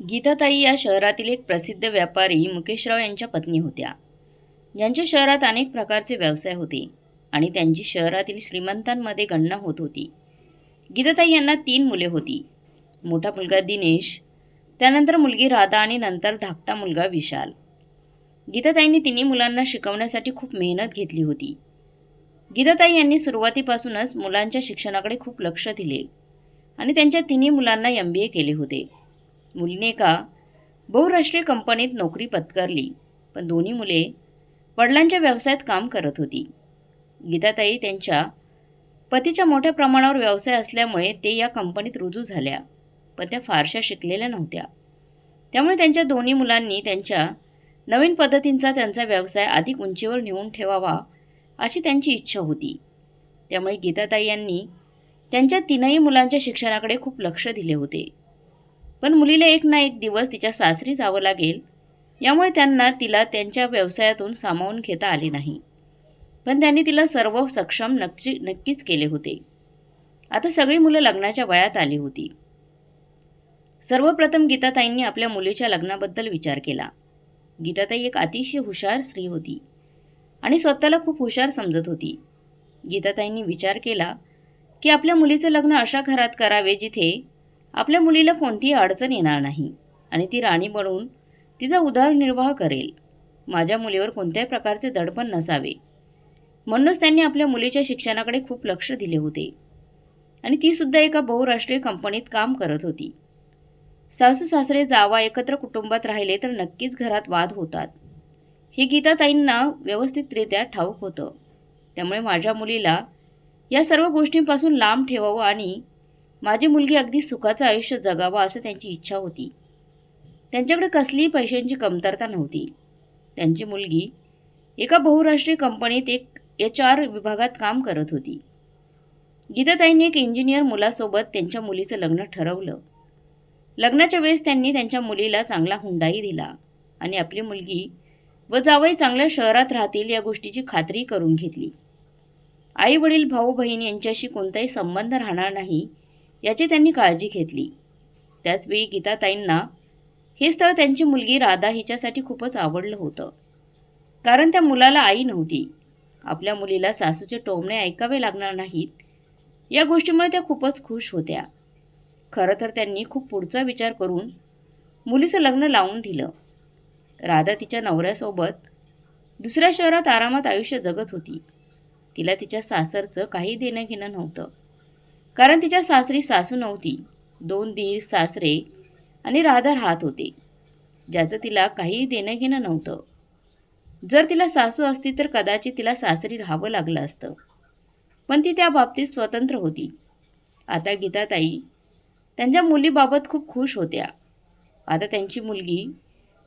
गीताताई या शहरातील एक प्रसिद्ध व्यापारी मुकेशराव यांच्या पत्नी होत्या. ज्यांच्या शहरात अनेक प्रकारचे व्यवसाय होते आणि त्यांची शहरातील श्रीमंतांमध्ये गणना होत होती. गीताताई यांना तीन मुले होती. मोठा मुलगा दिनेश त्यानंतर मुलगी राधा आणि नंतर धाकटा मुलगा विशाल. गीताताईंनी तिन्ही मुलांना शिकवण्यासाठी खूप मेहनत घेतली होती. गीताताई यांनी सुरुवातीपासूनच मुलांच्या शिक्षणाकडे खूप लक्ष दिले आणि त्यांच्या तिन्ही मुलांना एम बी ए केले होते. मुलीने एका बहुराष्ट्रीय कंपनीत नोकरी पत्करली. पण दोन्ही मुले वडिलांच्या व्यवसायात काम करत होती. गीताताई त्यांच्या पतीच्या मोठ्या प्रमाणावर व्यवसाय असल्यामुळे ते या कंपनीत रुजू झाल्या पण त्या फारशा शिकलेल्या नव्हत्या. त्यामुळे त्यांच्या दोन्ही मुलांनी त्यांच्या नवीन पद्धतींचा त्यांचा व्यवसाय अधिक उंचीवर नेऊन ठेवावा अशी त्यांची इच्छा होती. त्यामुळे गीताताई यांनी त्यांच्या तीनही मुलांच्या शिक्षणाकडे खूप लक्ष दिले होते. पण मुलीला एक ना एक दिवस तिच्या सासरी जावं लागेल. यामुळे त्यांना तिला त्यांच्या व्यवसायातून सामावून घेता आले नाही. पण त्यांनी तिला सर्व सक्षम नक्की नक्कीच केले होते. आता सगळी मुलं लग्नाच्या वयात आली होती. सर्वप्रथम गीताताईंनी आपल्या मुलीच्या लग्नाबद्दल विचार केला. गीताताई एक अतिशय हुशार स्त्री होती आणि स्वतःला खूप हुशार समजत होती. गीताताईंनी विचार केला की आपल्या मुलीचं लग्न अशा घरात करावे जिथे आपल्या मुलीला कोणतीही अडचण येणार नाही. आणि ती राणी बनून तिचा उदरनिर्वाह करेल. माझ्या मुलीवर कोणत्याही प्रकारचे दडपण नसावे. म्हणूनच त्यांनी आपल्या मुलीच्या शिक्षणाकडे खूप लक्ष दिले होते. आणि तीसुद्धा एका बहुराष्ट्रीय कंपनीत काम करत होती. सासू सासरे जावा एकत्र कुटुंबात राहिले तर नक्कीच घरात वाद होतात. हे गीताताईंना व्यवस्थितरित्या ठाऊक होतं. त्यामुळे माझ्या मुलीला या सर्व गोष्टींपासून लांब ठेवावं आणि माझी मुलगी अगदी सुखाचं आयुष्य जगावं असं त्यांची इच्छा होती. त्यांच्याकडे कसलीही पैशांची कमतरता नव्हती. त्यांची मुलगी एका बहुराष्ट्रीय कंपनीत एक एच आर विभागात काम करत होती. गीताताईंनी एक इंजिनियर मुलासोबत त्यांच्या मुलीचं लग्न ठरवलं. लग्नाच्या वेळेस त्यांनी त्यांच्या मुलीला चांगला हुंडाही दिला आणि आपली मुलगी व जावई चांगल्या शहरात राहतील या गोष्टीची खात्री करून घेतली. आई वडील भाऊ बहीण यांच्याशी कोणताही संबंध राहणार नाही याची त्यांनी काळजी घेतली. त्याचवेळी गीताताईंना हे स्थळ त्यांची मुलगी राधा हिच्यासाठी खूपच आवडलं होतं. कारण त्या मुलाला आई नव्हती. आपल्या मुलीला सासूचे टोमणे ऐकावे लागणार नाहीत. या गोष्टीमुळे त्या खूपच खुश होत्या. खरं तर त्यांनी खूप पुढचा विचार करून मुलीचं लग्न लावून दिलं. राधा तिच्या नवऱ्यासोबत दुसऱ्या शहरात आरामात आयुष्य जगत होती. तिला तिच्या सासरचं काही देणं घेणं नव्हतं. कारण तिच्या सासरी सासू नव्हती. दोन दीर सासरे आणि राधा राहत होते. ज्याचं तिला काही देणं घेणं नव्हतं. जर तिला सासू असती तर कदाचित तिला सासरी राहावं लागलं असतं. पण ती त्या बाबतीत स्वतंत्र होती. आता गीताताई त्यांच्या मुलीबाबत खूप खुश होत्या. आता त्यांची मुलगी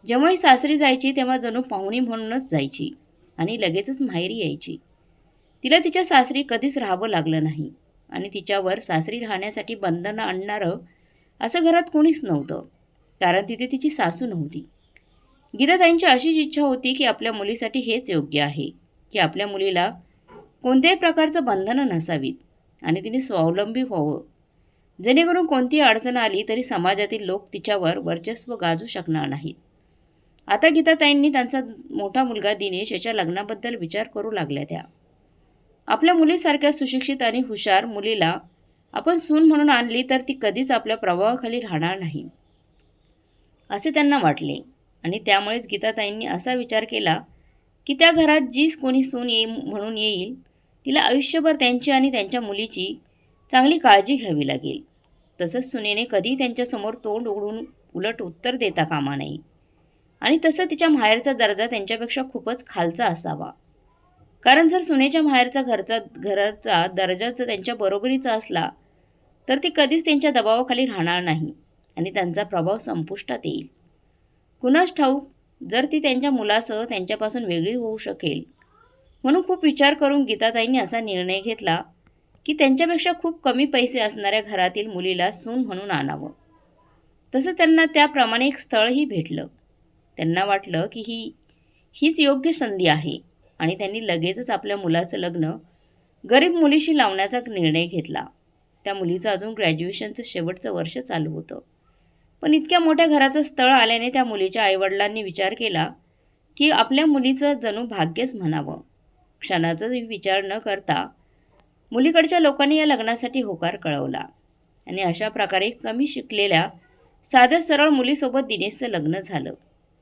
जेव्हाही सासरी जायची तेव्हा जणू पाहुणी म्हणूनच जायची आणि लगेचच माहेरी यायची. तिला तिच्या सासरी कधीच राहावं लागलं नाही. आणि तिच्यावर सासरी राहण्यासाठी बंधनं आणणारं असं घरात कोणीच नव्हतं कारण तिथे तिची सासू नव्हती. गीताताईंची अशीच इच्छा होती की आपल्या मुलीसाठी हेच योग्य आहे की आपल्या मुलीला कोणत्याही प्रकारचं बंधनं नसावीत आणि तिने स्वावलंबी व्हावं. जेणेकरून कोणतीही अडचण आली तरी समाजातील लोक तिच्यावर वर्चस्व गाजू शकणार नाहीत. आता गीताताईंनी त्यांचा मोठा मुलगा दिनेश याच्या लग्नाबद्दल विचार करू लागल्या त्या. आपल्या मुलीसारख्या सुशिक्षित आणि हुशार मुलीला आपण सून म्हणून आणली तर ती कधीच आपल्या प्रभावाखाली राहणार नाही. असे त्यांना वाटले. आणि त्यामुळेच गीताताईंनी असा विचार केला की त्या घरात जीच कोणी सून येई म्हणून येईल तिला आयुष्यभर त्यांची आणि त्यांच्या मुलीची चांगली काळजी घ्यावी लागेल. तसंच सुनेने कधी त्यांच्यासमोर तोंड उघडून उलट उत्तर देता कामा नये. आणि तसं तिच्या माहेरचा दर्जा त्यांच्यापेक्षा खूपच खालचा असावा. कारण जर सुनेच्या माहेरचा घरचा घराचा दर्जा जर त्यांच्या बरोबरीचा असला तर ती कधीच त्यांच्या दबावाखाली राहणार नाही आणि त्यांचा प्रभाव संपुष्टात येईल. कुणास ठाऊक जर ती त्यांच्या मुलासह त्यांच्यापासून वेगळी होऊ शकेल. म्हणून खूप विचार करून गीताताईंनी असा निर्णय घेतला की त्यांच्यापेक्षा खूप कमी पैसे असणाऱ्या घरातील मुलीला सून म्हणून आणावं. तसं त्यांना त्याप्रमाणे एक स्थळही भेटलं. त्यांना वाटलं की ही हीच योग्य संधी आहे. आणि त्यांनी लगेचच आपल्या मुलाचं लग्न गरीब मुलीशी लावण्याचा निर्णय घेतला. त्या मुलीचं अजून ग्रॅज्युएशनचं शेवटचं वर्ष चालू होतं. पण इतक्या मोठ्या घराचं स्थळ आल्याने त्या मुलीच्या आईवडिलांनी विचार केला की आपल्या मुलीचं जणू भाग्यच म्हणावं. क्षणाचा विचार न करता मुलीकडच्या लोकांनी या लग्नासाठी होकार कळवला आणि अशा प्रकारे कमी शिकलेल्या साध्या सरळ मुलीसोबत दिनेशचं लग्न झालं.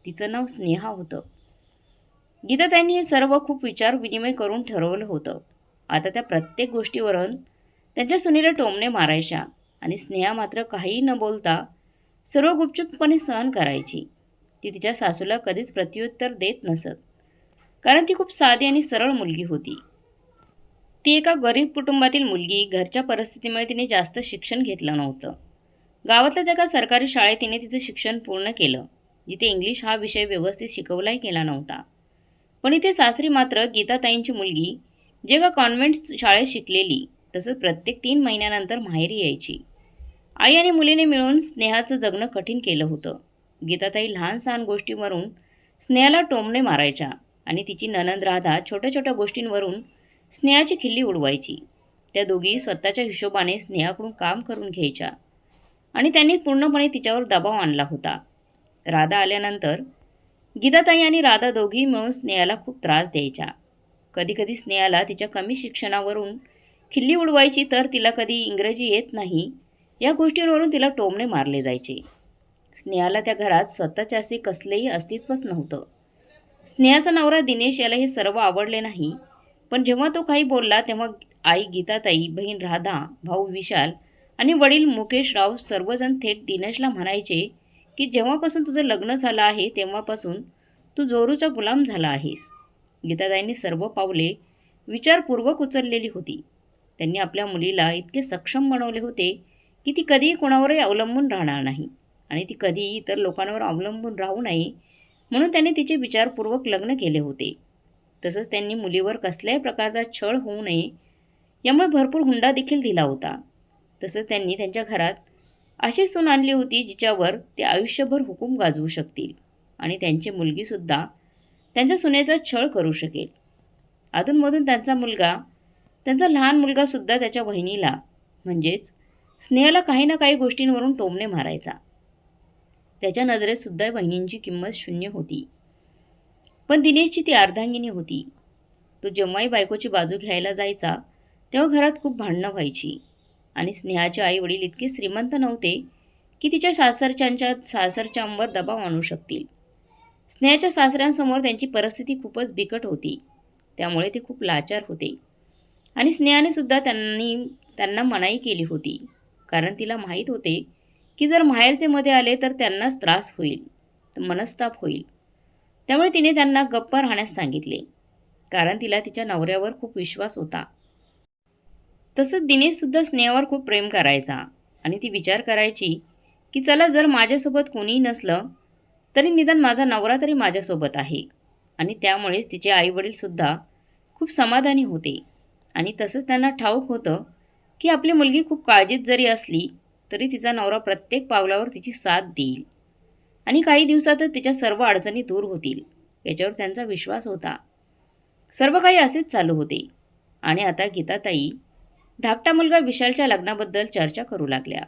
तिचं नाव स्नेहा होतं. गीताताईंनी हे सर्व खूप विचार विनिमय करून ठरवलं होतं. आता त्या प्रत्येक गोष्टीवरून त्यांच्या सुनीला टोमणे मारायच्या आणि स्नेहा मात्र काहीही न बोलता सर्व गुपचूपपणे सहन करायची. ती तिच्या सासूला कधीच प्रत्युत्तर देत नसत. कारण ती खूप साधी आणि सरळ मुलगी होती. ती एका गरीब कुटुंबातील मुलगी घरच्या परिस्थितीमुळे तिने जास्त शिक्षण घेतलं नव्हतं. गावातल्या जगा सरकारी शाळेत तिने तिचं शिक्षण पूर्ण केलं जिथे इंग्लिश हा विषय व्यवस्थित शिकवलाही गेला नव्हता. पण इथे सासरी मात्र गीताताईंची मुलगी जे का कॉन्व्हेंट शाळेत शिकलेली तसंच प्रत्येक तीन महिन्यानंतर माहेरी यायची. आई आणि मुलीने मिळून स्नेहाचं जगणं कठीण केलं होतं. गीताताई लहान सहान गोष्टींवरून स्नेहाला टोमणे मारायच्या आणि तिची ननंद राधा छोट्या छोट्या गोष्टींवरून स्नेहाची खिल्ली उडवायची. त्या दोघी स्वतःच्या हिशोबाने स्नेहाकडून काम करून घ्यायच्या आणि त्यांनी पूर्णपणे तिच्यावर दबाव आणला होता. राधा आल्यानंतर गीताताई आणि राधा दोघी मिळून स्नेहाला खूप त्रास द्यायच्या. कधीकधी स्नेहाला तिच्या कमी शिक्षणावरून खिल्ली उडवायची तर तिला कधी इंग्रजी येत नाही या गोष्टींवरून तिला टोमणे मारले जायचे. स्नेहाला त्या घरात स्वतःच्या असे कसलेही अस्तित्वच नव्हतं. स्नेहाचा नवरा दिनेश याला हे सर्व आवडले नाही पण जेव्हा तो काही बोलला तेव्हा आई गीताताई बहीण राधा भाऊ विशाल आणि वडील मुकेश राव सर्वजण थेट दिनेशला म्हणायचे की जेव्हापासून तुझं लग्न झालं आहे तेव्हापासून तू जोरूचा गुलाम झाला आहेस. गीताताईंनी सर्व पावले विचारपूर्वक उचललेली होती. त्यांनी आपल्या मुलीला इतके सक्षम बनवले होते की ती कधीही कोणावरही अवलंबून राहणार नाही आणि ती कधीही इतर लोकांवर अवलंबून राहू नये म्हणून त्यांनी तिचे विचारपूर्वक लग्न केले होते. तसंच त्यांनी मुलीवर कसल्याही प्रकारचा छळ होऊ नये यामुळे भरपूर हुंडा देखील दिला होता. तसंच त्यांनी त्यांच्या घरात अशी सून आणली होती जिच्यावर ते आयुष्यभर हुकूम गाजवू शकतील आणि त्यांची मुलगीसुद्धा त्यांच्या सुनेचा छळ करू शकेल. अधूनमधून त्यांचा मुलगा त्यांचा लहान मुलगासुद्धा त्याच्या वहिनीला म्हणजेच स्नेहाला काही ना काही गोष्टींवरून टोमणे मारायचा. त्याच्या नजरेतसुद्धा वहिनींची किंमत शून्य होती. पण दिनेशची ती अर्धांगिनी होती. तो जेव्हाही बायकोची बाजू घ्यायला जायचा तेव्हा घरात खूप भांडणं व्हायची. आणि स्नेहाचे आई वडील इतके श्रीमंत नव्हते की तिच्या सासरच्यांच्या सासरच्यांवर दबाव आणू शकतील. स्नेहाच्या सासऱ्यांसमोर त्यांची परिस्थिती खूपच बिकट होती. त्यामुळे ते खूप लाचार होते. आणि स्नेहाने सुद्धा त्यांनी त्यांना मनाई केली होती. कारण तिला माहीत होते की जर माहेरचे मध्ये आले तर त्यांनाच त्रास होईल मनस्ताप होईल. त्यामुळे तिने त्यांना गप्प राहण्यास सांगितले. कारण तिला तिच्या नवऱ्यावर खूप विश्वास होता. तसंच दिनेशसुद्धा स्नेहावर खूप प्रेम करायचा. आणि ती विचार करायची की चला जर माझ्यासोबत कोणीही नसलं तरी निदान माझा नवरा तरी माझ्यासोबत आहे. आणि त्यामुळेच तिचे आईवडीलसुद्धा खूप समाधानी होते. आणि तसंच त्यांना ठाऊक होतं की आपली मुलगी खूप काळजीत जरी असली तरी तिचा नवरा प्रत्येक पावलावर तिची साथ देईल. आणि काही दिवसातच तिच्या सर्व अडचणी दूर होतील याच्यावर त्यांचा विश्वास होता. सर्व काही असेच चालू होते. आणि आता गीताताई धाकटा मुलगा विशालच्या लग्नाबद्दल चर्चा करू लागल्या.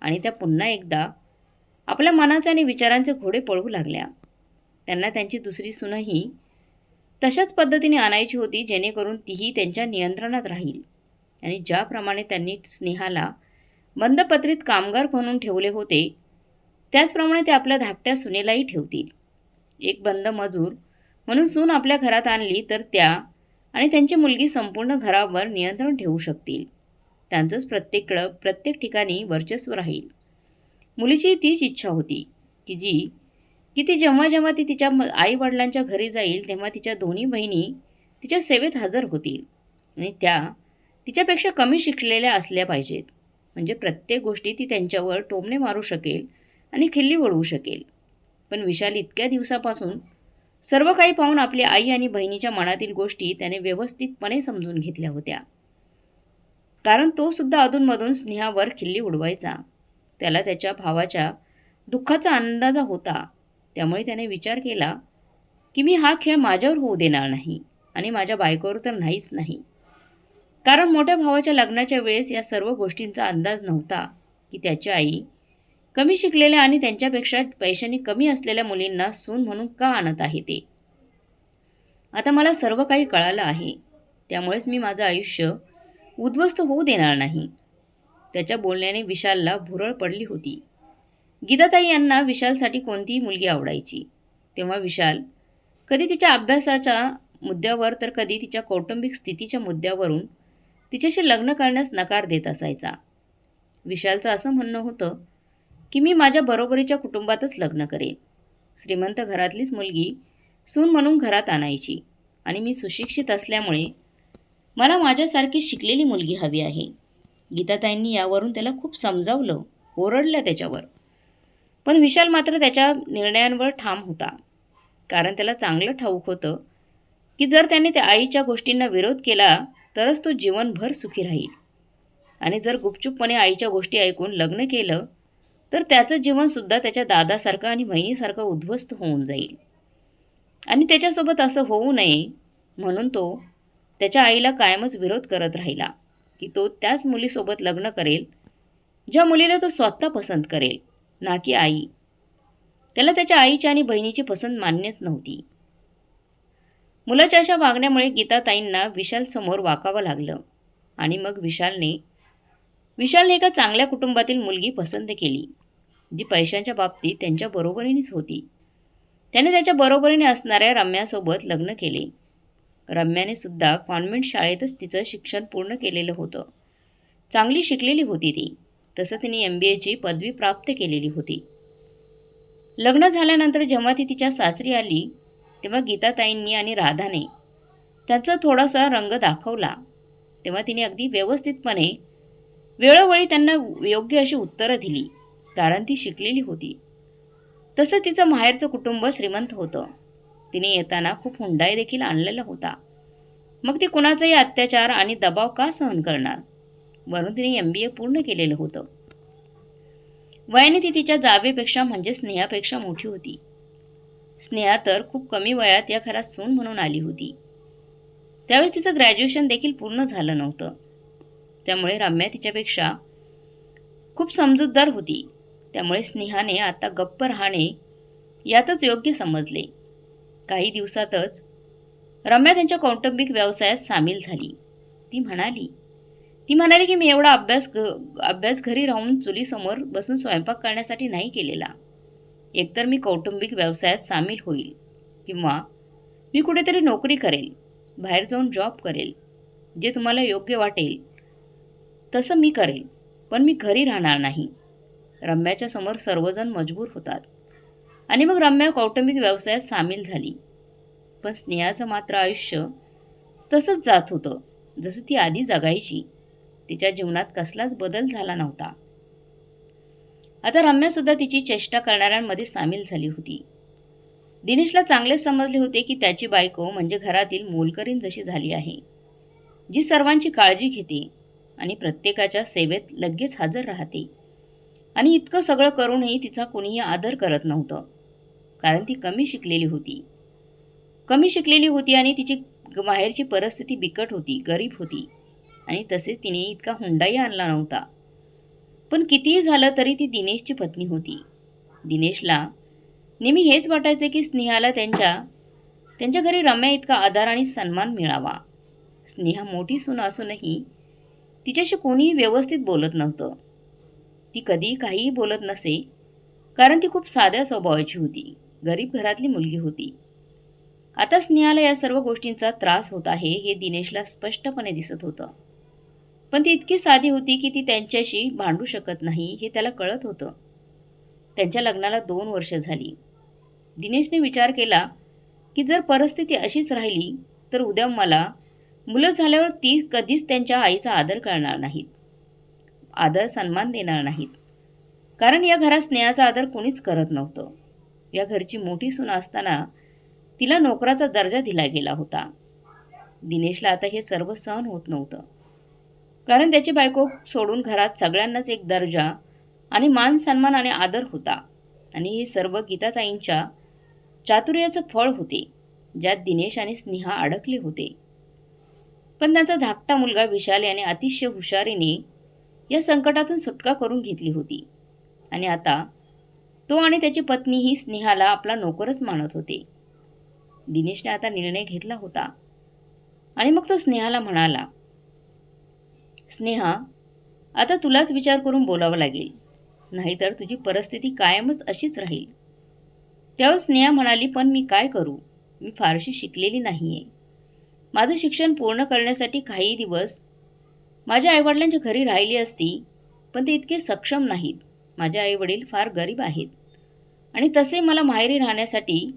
आणि त्या पुन्हा एकदा आपल्या मनाचे आणि विचारांचे घोडे पळवू लागल्या. त्यांना त्यांची दुसरी सुनही तशाच पद्धतीने आणायची होती जेणेकरून तीही त्यांच्या नियंत्रणात राहील. आणि ज्याप्रमाणे त्यांनी स्नेहाला बंदपत्रित कामगार म्हणून ठेवले होते त्याचप्रमाणे ते आपल्या धाकट्या सुनेलाही ठेवतील. एक बंद मजूर म्हणून सून आपल्या घरात आणली तर त्या आणि त्यांची मुलगी संपूर्ण घरावर नियंत्रण ठेवू शकतील. त्यांचंच प्रत्येककडं प्रत्येक ठिकाणी वर्चस्व राहील. मुलीची तीच इच्छा होती की जी की ती जेव्हा जेव्हा ती तिच्या आई वडिलांच्या घरी जाईल तेव्हा तिच्या दोन्ही बहिणी तिच्या सेवेत हजर होतील. आणि त्या तिच्यापेक्षा कमी शिकलेल्या असल्या पाहिजेत. म्हणजे प्रत्येक गोष्टी ती त्यांच्यावर टोमणे मारू शकेल आणि खिल्ली वळवू शकेल. पण विशाल इतक्या दिवसापासून सर्व काही पाहून आपली आई आणि बहिणीच्या मनातील गोष्टी त्याने व्यवस्थितपणे समजून घेतल्या होत्या. कारण तो सुद्धा अधूनमधून स्नेहावर खिल्ली उडवायचा. त्याला त्याच्या भावाच्या दुःखाचा अंदाजा होता. त्यामुळे त्याने विचार केला की मी हा खेळ माझ्यावर होऊ देणार नाही आणि माझ्या बायकोवर तर नाहीच नाही. कारण मोठ्या भावाच्या लग्नाच्या वेळेस या सर्व गोष्टींचा अंदाज नव्हता की त्याची आई कमी शिकलेल्या आणि त्यांच्यापेक्षा पैशांनी कमी असलेल्या मुलींना सून म्हणून का आणत आहे ते? आता मला सर्व काही कळालं आहे. त्यामुळेच मी माझं आयुष्य उद्ध्वस्त होऊ देणार नाही. त्याच्या बोलण्याने विशालला भुरळ पडली होती. गीताताई यांना विशालसाठी कोणतीही मुलगी आवडायची. तेव्हा विशाल कधी तिच्या अभ्यासाच्या मुद्द्यावर तर कधी तिच्या कौटुंबिक स्थितीच्या मुद्द्यावरून तिच्याशी लग्न करण्यास नकार देत असायचा. विशालचं असं म्हणणं होतं की मी माझ्या बरोबरीच्या कुटुंबातच लग्न करेन. श्रीमंत घरातलीच मुलगी सून म्हणून घरात आणायची आणि मी सुशिक्षित असल्यामुळे मला माझ्यासारखी शिकलेली मुलगी हवी आहे. गीताताईंनी यावरून त्याला खूप समजावलं ओरडलं त्याच्यावर. पण विशाल मात्र त्याच्या निर्णयांवर ठाम होता. कारण त्याला चांगलं ठाऊक होतं की जर त्याने त्या आईच्या गोष्टींना विरोध केला तरच तो जीवनभर सुखी राहील. आणि जर गुपचूपपणे आईच्या गोष्टी ऐकून लग्न केलं तर त्याचं जीवनसुद्धा त्याच्या दादासारखं आणि बहिणीसारखं उद्ध्वस्त होऊन जाईल. आणि त्याच्यासोबत असं होऊ नये म्हणून तो त्याच्या आईला कायमच विरोध करत राहिला की तो त्याच मुलीसोबत लग्न करेल ज्या मुलीला तो स्वतः पसंत करेल ना की आई. त्याला त्याच्या आईची आणि बहिणीची पसंत मान्यच नव्हती. मुलाच्या अशा वागण्यामुळे गीताताईंना विशाल समोर वाकावं लागलं आणि मग विशालने विशालने एका चांगल्या कुटुंबातील मुलगी पसंत केली. जी पैशांच्या बाबतीत त्यांच्या बरोबरीनेच होती. त्याने त्याच्या बरोबरीने असणाऱ्या रम्यासोबत लग्न केले. रम्याने सुद्धा कॉन्व्हेंट शाळेतच तिचं शिक्षण पूर्ण केलेलं होतं. चांगली शिकलेली होती ती. तसं तिने एम बी एची पदवी प्राप्त केलेली होती. लग्न झाल्यानंतर जेव्हा ती तिच्या सासरी आली तेव्हा गीताताईंनी आणि राधाने त्यांचा थोडासा रंग दाखवला. तेव्हा तिने अगदी व्यवस्थितपणे वेळोवेळी त्यांना योग्य अशी उत्तरं दिली. कारण ती शिकलेली होती. तसं तिचं माहेरचं कुटुंब श्रीमंत होतं. तिने येताना खूप हुंडाई देखील आणलेला होता. मग ती कुणाचाही अत्याचार आणि दबाव का सहन करणार? वरून तिने एम बी ए पूर्ण केलेलं होतं. वयाने ती तिच्या जावेपेक्षा म्हणजे स्नेहापेक्षा मोठी होती. स्नेहा तर खूप कमी वयात या घरात सून म्हणून आली होती. त्यावेळेस तिचं ग्रॅज्युएशन देखील पूर्ण झालं नव्हतं. त्यामुळे रम्या तिच्यापेक्षा खूप समजूतदार होती. त्यामुळे स्नेहाने आता गप्प राहणे यातच योग्य समजले. काही दिवसातच रम्या त्यांच्या कौटुंबिक व्यवसायात सामील झाली. ती म्हणाली ती म्हणाली की मी एवढा अभ्यास अभ्यास घरी राहून चुलीसमोर बसून स्वयंपाक करण्यासाठी नाही केलेला. एकतर मी कौटुंबिक व्यवसायात सामील होईल किंवा मी कुठेतरी नोकरी करेल बाहेर जाऊन जॉब करेल जे तुम्हाला योग्य वाटेल तसं मी करेल पण मी घरी राहणार नाही. रम्याच्या समोर सर्वजण मजबूर होतात. आणि मग रम्या कौटुंबिक व्यवसायात सामील झाली. पण स्नेहाचं मात्र आयुष्य तसंच जात होतं जसं ती आधी जगायची. तिच्या जीवनात कसलाच बदल झाला नव्हता. आता रम्यासुद्धा तिची चेष्टा करणाऱ्यांमध्ये सामील झाली होती. दिनेशला चांगलेच समजले होते की त्याची बायको म्हणजे घरातील मोलकरीण जशी झाली आहे जी सर्वांची काळजी घेते आणि प्रत्येकाच्या सेवेत लगेच हजर राहते. आणि इतकं सगळं करूनही तिचा कोणीही आदर करत नव्हतं. कारण ती कमी शिकलेली होती. कमी शिकलेली होती आणि तिची बाहेरची परिस्थिती बिकट होती गरीब होती. आणि तसेच तिने इतका हुंडाही आणला नव्हता. पण कितीही झालं तरी ती दिनेशची पत्नी होती. दिनेशला नेहमी हेच वाटायचे की स्नेहाला त्यांच्या त्यांच्या घरी रम्या इतका आधार आणि सन्मान मिळावा. स्नेहा मोठी सून असूनही तिच्याशी कोणीही व्यवस्थित बोलत नव्हतं. ती कधी काहीही बोलत नसे कारण ती खूप साध्या स्वभावाची होती. गरीब घरातली मुलगी होती. आता स्नेहाला या सर्व गोष्टींचा त्रास होत आहे हे दिनेशला स्पष्टपणे दिसत होतं. पण ती इतकी साधी होती की ती त्यांच्याशी भांडू शकत नाही हे त्याला कळत होतं. त्यांच्या लग्नाला दोन वर्ष झाली. दिनेशने विचार केला की जर परिस्थिती अशीच राहिली तर उद्या मला मुलं झाल्यावर ती कधीच त्यांच्या आईचा आदर करणार नाहीत. आदर सन्मान देणार नाहीत. कारण या घरात स्नेहाचा आदर कोणीच करत नव्हतं. या घरची मोठी सुना असताना तिला नोकराचा दर्जा दिला गेला होता. दिनेशला आता हे सर्व सहन होत नव्हतं. कारण त्याची बायको सोडून घरात सगळ्यांनाच एक दर्जा आणि मान सन्मान आणि आदर होता. आणि हे सर्व गीताताईंच्या चातुर्याचं फळ होते ज्यात दिनेश आणि स्नेहा अडकले होते. पण त्यांचा धाकटा मुलगा विशाल याने अतिशय हुशारीने या संकटातून सुटका करून घेतली होती. आणि आता तो आणि त्याची पत्नी ही स्नेहाला आपला नोकरच मानत होते. दिनेशने आता निर्णय घेतला होता. आणि मग तो स्नेहाला म्हणाला स्नेहा आता तुलाच विचार करून बोलावं लागेल. नाहीतर तुझी परिस्थिती कायमच अशीच राहील. त्यावर स्नेहा म्हणाली पण मी काय करू? मी फारशी शिकलेली नाही आहे माझं शिक्षण पूर्ण करण्यासाठी काही दिवस माझ्या आईवडिलांच्या घरी राहिली असती पण ते इतके सक्षम नाहीत. माझे आईवडील फार गरीब आहेत. आणि तसे मला माहेरी राहण्यासाठी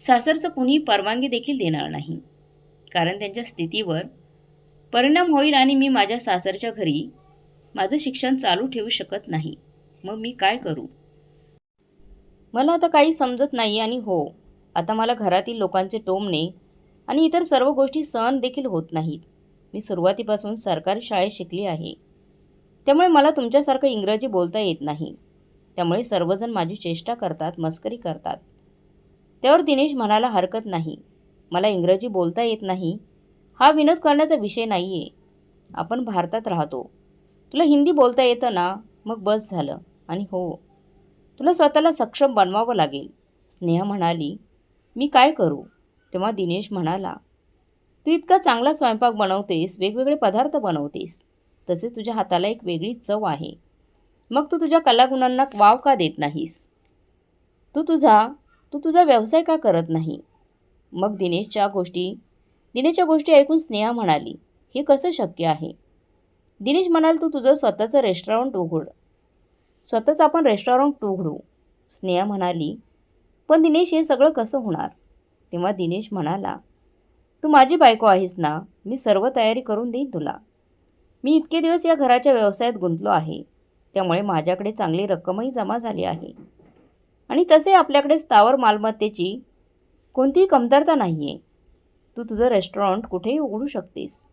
सासरचं कुणीही परवानगी देखील देणार नाही. कारण त्यांच्या स्थितीवर परिणाम होईल आणि मी माझ्या सासरच्या घरी माझं शिक्षण चालू ठेवू शकत नाही. मग मी काय करू? मला आता काही समजत नाही आणि हो आता मला घरातील लोकांचे टोमणे आणि इतर सर्व गोष्टी सहन देखील होत नाहीत. मी सुरुवातीपासून सरकारी शाळेत शिकली आहे. त्यामुळे मला तुमच्यासारखं इंग्रजी बोलता येत नाही. त्यामुळे सर्वजण माझी चेष्टा करतात मस्करी करतात. त्यावर दिनेश म्हणाला हरकत नाही. मला इंग्रजी बोलता येत नाही. हा विनोद करण्याचा विषय नाही आहे आपण भारतात राहतो. तुला हिंदी बोलता येतं ना? मग बस झालं. आणि हो. तुला स्वतःला सक्षम बनवावं लागेल. स्नेहा म्हणाली मी काय करू? तेव्हा दिनेश म्हणाला तू इतका चांगला स्वयंपाक बनवतेस वेगवेगळे पदार्थ बनवतेस. तसेच तुझ्या हाताला एक वेगळी चव आहे. मग तू तुझ्या कलागुणांना वाव का देत नाहीस? तू तुझा तू तुझा व्यवसाय का करत नाही? मग दिनेशच्या गोष्टी दिनेशच्या गोष्टी ऐकून स्नेहा म्हणाली हे कसं शक्य आहे? दिनेश म्हणाल तू तुझं स्वतःचं रेस्टॉरंट उघड. स्वतःच आपण रेस्टॉरंट उघडू. स्नेहा म्हणाली पण दिनेश हे सगळं कसं होणार? तेव्हा दिनेश म्हणाला तू माझी बायको आहेस ना मी सर्व तयारी करून देईन तुला. मी इतके दिवस या घराच्या व्यवसायात गुंतलो आहे. त्यामुळे माझ्याकडे चांगली रक्कमही जमा झाली आहे. आणि तसे आपल्याकडे स्थावर मालमत्तेची कोणतीही कमतरता नाही आहे तू तुझं रेस्टॉरंट कुठेही उघडू शकतेस.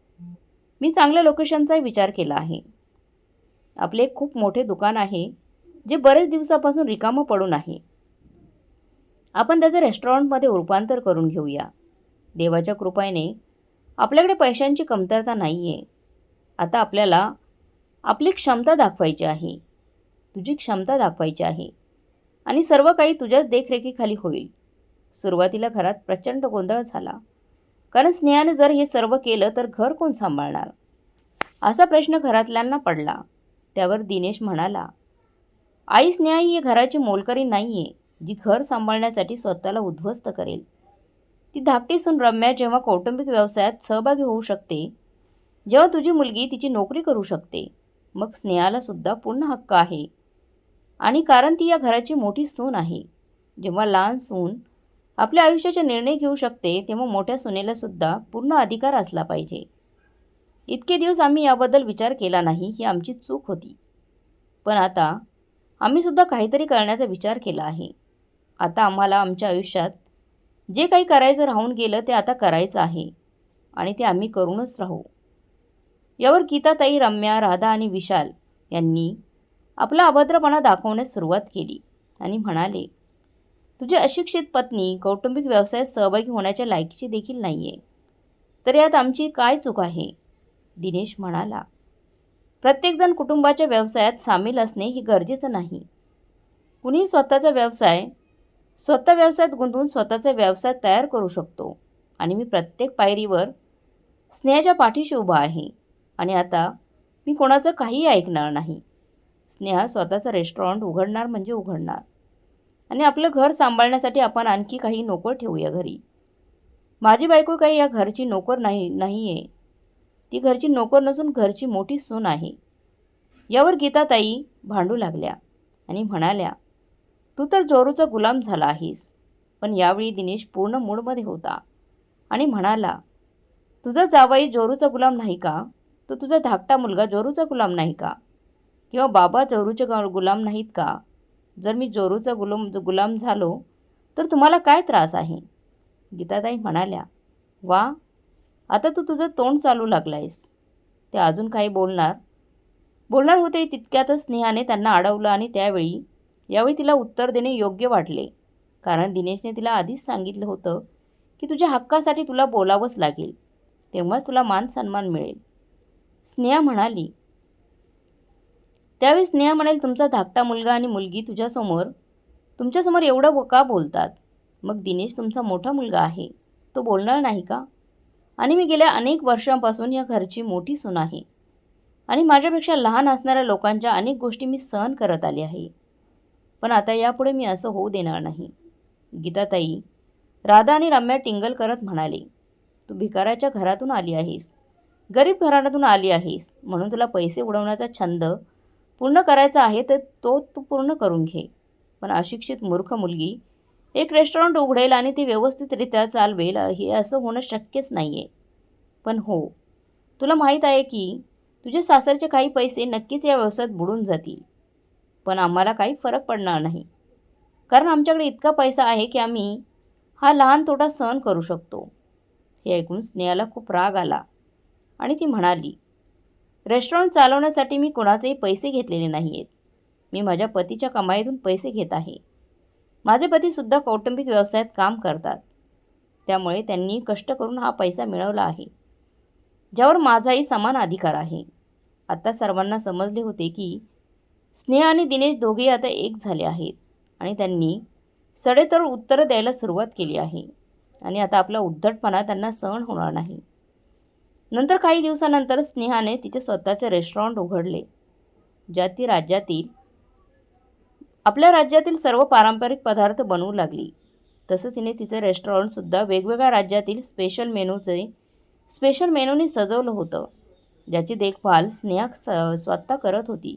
मी चांगल्या लोकेशनचाही विचार केला आहे. आपले एक खूप मोठे दुकान आहे जे बरेच दिवसापासून रिकामं पडून आहे. आपण त्याचं रेस्टॉरंटमध्ये रूपांतर करून घेऊया. देवाच्या कृपेने आपल्याकडे पैशांची कमतरता नाही आहे आता आपल्याला आपली क्षमता दाखवायची आहे. तुझी क्षमता दाखवायची आहे. आणि सर्व काही तुझ्याच देखरेखीखाली होईल. सुरुवातीला घरात प्रचंड गोंधळ झाला. कारण स्नेहाने जर हे सर्व केलं तर घर कोण सांभाळणार? असा प्रश्न घरातल्यांना पडला. त्यावर दिनेश म्हणाला आई स्नेहा ही घराची मोलकरी नाही आहे जी घर सांभाळण्यासाठी स्वतःला उद्ध्वस्त करेल. ती धाकटी सून रम्या जेव्हा कौटुंबिक व्यवसायात सहभागी होऊ शकते जेव्हा तुझी मुलगी तिची नोकरी करू शकते मग स्नेहाला सुद्धा पूर्ण हक्क आहे. आणि कारण ती या घराची मोठी सून आहे. जेव्हा लहान सून आपल्या आयुष्याचे निर्णय घेऊ शकते तेव्हा मोठ्या सुनेला सुद्धा पूर्ण अधिकार असला पाहिजे. इतके दिवस आम्ही याबद्दल विचार केला नाही ही आमची चूक होती. पण आता आम्हीसुद्धा काहीतरी करण्याचा विचार केला आहे. आता आम्हाला आमच्या आयुष्यात जे काही करायचं राहून गेलं ते आता करायचं आहे आणि ते आम्ही करूनच राहू. यावर गीताताई रम्या राधा आणि विशाल यांनी आपला अभद्रपणा दाखवण्यास सुरुवात केली आणि म्हणाले तुझी अशिक्षित पत्नी कौटुंबिक व्यवसायात सहभागी होण्याच्या लायकीची देखील नाही आहे तर यात आमची काय चूक आहे? दिनेश म्हणाला प्रत्येकजण कुटुंबाच्या व्यवसायात सामील असणे हे गरजेचं नाही. कुणी स्वतःचा व्यवसाय स्वतः व्यवसायात गुंतवून स्वतःचा व्यवसाय तयार करू शकतो. आणि मी प्रत्येक पायरीवर स्नेहाच्या पाठीशी उभा आहे. आणि आता मी कोणाचं काहीही ऐकणार नाही. स्नेहा स्वतःचं रेस्टॉरंट उघडणार म्हणजे उघडणार. आणि आपलं घर सांभाळण्यासाठी आपण आणखी काही नोकर ठेवूया घरी. माझी बायको काही या घरची नोकर नाही नाही आहे ती घरची नोकर नसून घरची मोठी सून आहे. यावर गीताताई भांडू लागल्या आणि म्हणाल्या तू तर जोरूचा गुलाम झाला आहेस. पण यावेळी दिनेश पूर्ण मूडमध्ये होता आणि म्हणाला तुझा जावाई जोरूचा गुलाम नाही का? तो तुझा धाकटा मुलगा जोरूचा गुलाम नाही का? किंवा बाबा जोरूचे गुलाम नाहीत का? जर मी जोरूचा गुलाम गुलाम झालो तर तुम्हाला काय त्रास आहे? गीताताई म्हणाल्या वा आता तू तुझं तोंड चालू लागलायस. ते अजून काही बोलणार बोलणार होते तितक्यातच स्नेहाने त्यांना अडवलं आणि त्यावेळी यावेळी तिला उत्तर देणे योग्य वाटले. कारण दिनेशने तिला आधीच सांगितलं होतं की तुझ्या हक्कासाठी तुला बोलावंच लागेल. तेव्हाच तुला मान सन्मान मिळेल. स्नेहा म्हणाली त्यावेळी स्नेहा म्हणेल तुमचा धाकटा मुलगा आणि मुलगी तुझ्यासमोर तुमच्यासमोर एवढं का बोलतात? मग दिनेश तुमचा मोठा मुलगा आहे. तो बोलणार नाही का? आणि मी गेल्या अनेक वर्षांपासून या घरची मोठी सून आहे. आणि माझ्यापेक्षा लहान असणाऱ्या लोकांच्या अनेक गोष्टी मी सहन करत आली आहे. पण आता यापुढे मी असं होऊ देणार नाही. गीताताई राधा आणि रम्या टिंगल करत म्हणाले तू भिकाराच्या घरातून आली आहेस. गरीब घराण्यातून आली आहेस. म्हणून तुला पैसे उडवण्याचा छंद पूर्ण करायचा आहे तर तो तू पूर्ण करून घे पण अशिक्षित मूर्ख मुलगी एक रेस्टॉरंट उघडेल आणि ती व्यवस्थितरित्या चालवेल हे असं होणं शक्यच नाही आहे पण हो तुला माहीत आहे की तुझ्या सासरचे काही पैसे नक्कीच या व्यवसायात बुडून जातील. पण आम्हाला काही फरक पडणार नाही. कारण आमच्याकडे इतका पैसा आहे की आम्ही हा लहान तोटा सहन करू शकतो. हे ऐकून स्नेहाला खूप राग आला आणि ती म्हणाली रेस्टॉरंट चालवण्यासाठी मी कोणाचेही पैसे घेतलेले नाही आहेत मी माझ्या पतीच्या कमाईतून पैसे घेत आहे. माझे पतीसुद्धा कौटुंबिक व्यवसायात काम करतात. त्यामुळे त्यांनी कष्ट करून हा पैसा मिळवला आहे. ज्यावर माझाही समान अधिकार आहे. आत्ता सर्वांना समजले होते की स्नेहा आणि दिनेश दोघेही आता एक झाले आहेत आणि त्यांनी सडेतोड उत्तरं द्यायला सुरुवात केली आहे. आणि आता आपला उद्धटपणा त्यांना सहन होणार नाही. नंतर काही दिवसानंतर स्नेहाने तिचे स्वतःचे रेस्टॉरंट उघडले ज्यात ती राज्यातील आपल्या राज्यातील सर्व पारंपरिक पदार्थ बनवू लागली. तसं तिने तिचे रेस्टॉरंटसुद्धा वेगवेगळ्या राज्यातील स्पेशल मेनूचे स्पेशल मेनूने सजवलं होतं ज्याची देखभाल स्नेहा स स्वतः करत होती.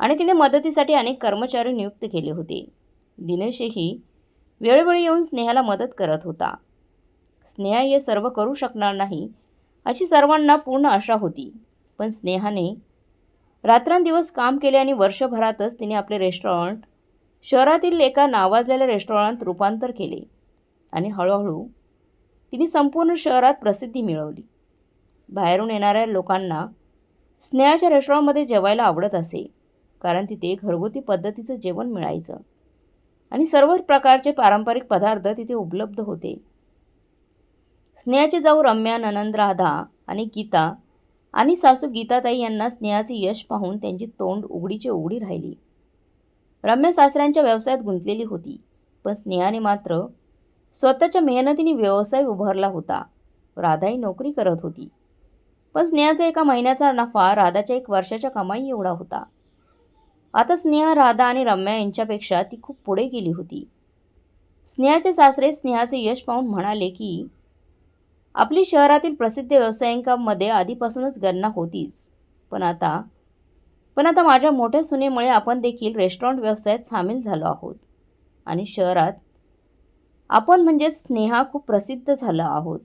आणि तिने मदतीसाठी अनेक कर्मचारी नियुक्त केले होते. दिनेशही वेळोवेळी येऊन स्नेहाला मदत करत होता. स्नेहा हे सर्व करू शकणार नाही अशी सर्वांना पूर्ण आशा होती. पण स्नेहाने रात्रंदिवस काम केले आणि वर्षभरातच तिने आपले रेस्टॉरंट शहरातील एका नावाजलेल्या रेस्टॉरंटात रूपांतर केले. आणि हळूहळू तिने संपूर्ण शहरात प्रसिद्धी मिळवली. बाहेरून येणाऱ्या लोकांना स्नेहाच्या रेस्टॉरंटमध्ये जेवायला आवडत असे. कारण तिथे घरगुती पद्धतीचं जेवण मिळायचं. आणि सर्व प्रकारचे पारंपरिक पदार्थ तिथे उपलब्ध होते. स्नेहाचे जाऊ रम्या ननंद राधा आणि गीता आणि सासू गीताताई यांना स्नेहाचे यश पाहून त्यांची तोंड उघडीची उघडी राहिली. रम्या सासऱ्यांच्या व्यवसायात गुंतलेली होती पण स्नेहाने मात्र स्वतःच्या मेहनतीने व्यवसाय उभारला होता. राधाही नोकरी करत होती. पण स्नेहाचा एका महिन्याचा नफा राधाच्या एक वर्षाच्या कमाई एवढा होता. आता स्नेहा राधा आणि रम्या यांच्यापेक्षा ती खूप पुढे गेली होती. स्नेहाचे सासरे स्नेहाचे यश पाहून म्हणाले की आपली शहरातील प्रसिद्ध व्यावसायिकांमध्ये आधीपासूनच गणना होतीच. पण आता पण आता माझ्या मोठ्या सुनेमुळे आपण देखील रेस्टॉरंट व्यवसायात सामील झालो आहोत. आणि शहरात आपण म्हणजेच स्नेहा खूप प्रसिद्ध झालो आहोत.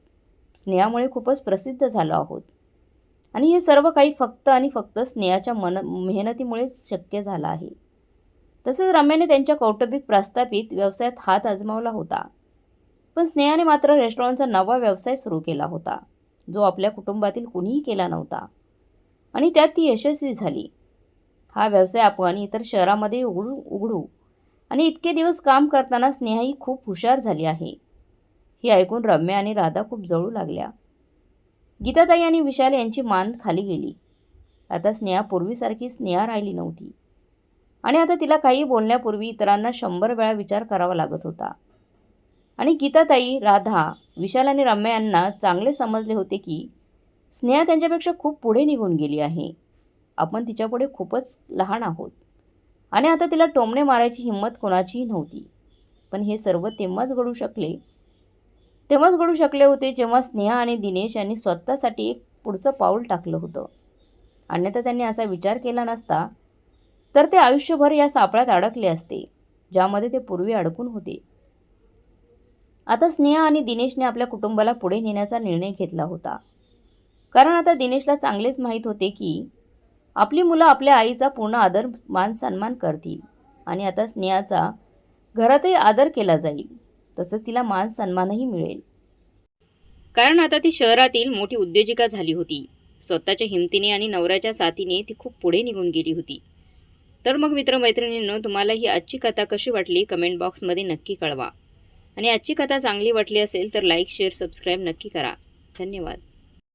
स्नेहामुळे खूपच प्रसिद्ध झालो आहोत. आणि हे सर्व काही फक्त आणि फक्त स्नेहाच्या मन मेहनतीमुळेच शक्य झालं आहे. तसंच रम्याने त्यांच्या कौटुंबिक प्रस्थापित व्यवसायात हात आजमावला होता. पण स्नेहाने मात्र रेस्टॉरंटचा नवा व्यवसाय सुरू केला होता जो आपल्या कुटुंबातील कुणीही केला नव्हता. आणि त्यात ती यशस्वी झाली. हा व्यवसाय आपण इतर शहरामध्ये उघडू उघडू आणि इतके दिवस काम करताना स्नेहा ही खूप हुशार झाली आहे. हे ऐकून रम्या आणि राधा खूप जळू लागल्या. गीताताई आणि विशाल यांची मान खाली गेली. आता स्नेहा पूर्वीसारखी स्नेहा राहिली नव्हती. आणि आता तिला काही बोलण्यापूर्वी इतरांना शंभर वेळा विचार करावा लागत होता. आणि गीताताई राधा विशाल आणि रम्या यांना चांगले समजले होते की स्नेहा त्यांच्यापेक्षा खूप पुढे निघून गेली आहे. आपण तिच्यापुढे खूपच लहान आहोत. आणि आता तिला टोमणे मारायची हिंमत कोणाचीही नव्हती. पण हे सर्व तेव्हाच घडू शकले तेव्हाच घडू शकले होते जेव्हा स्नेहा आणि दिनेश यांनी स्वतःसाठी एक पुढचं पाऊल टाकलं होतं. अन्यथा त्यांनी असा विचार केला नसता तर ते आयुष्यभर या सापळ्यात अडकले असते ज्यामध्ये ते पूर्वी अडकून होते. आता स्नेहा आणि दिनेशने आपल्या कुटुंबाला पुढे नेण्याचा निर्णय घेतला होता. कारण आता दिनेशला चांगलेच माहीत होते की आपली मुलं आपल्या आईचा पूर्ण आदर मान सन्मान करतील आणि आता स्नेहाचा घरातही आदर केला जाईल. तसंच तिला मान सन्मानही मिळेल. कारण आता ती शहरातील मोठी उद्योजिका झाली होती. स्वतःच्या हिमतीने आणि नवऱ्याच्या साथीने ती खूप पुढे निघून गेली होती. तर मग मित्रमैत्रिणींनो तुम्हाला ही आजची कथा कशी वाटली? कमेंट बॉक्समध्ये नक्की कळवा. आणि आजची कथा चांगली वाटली असेल तर लाईक शेअर सबस्क्राईब नक्की करा. धन्यवाद.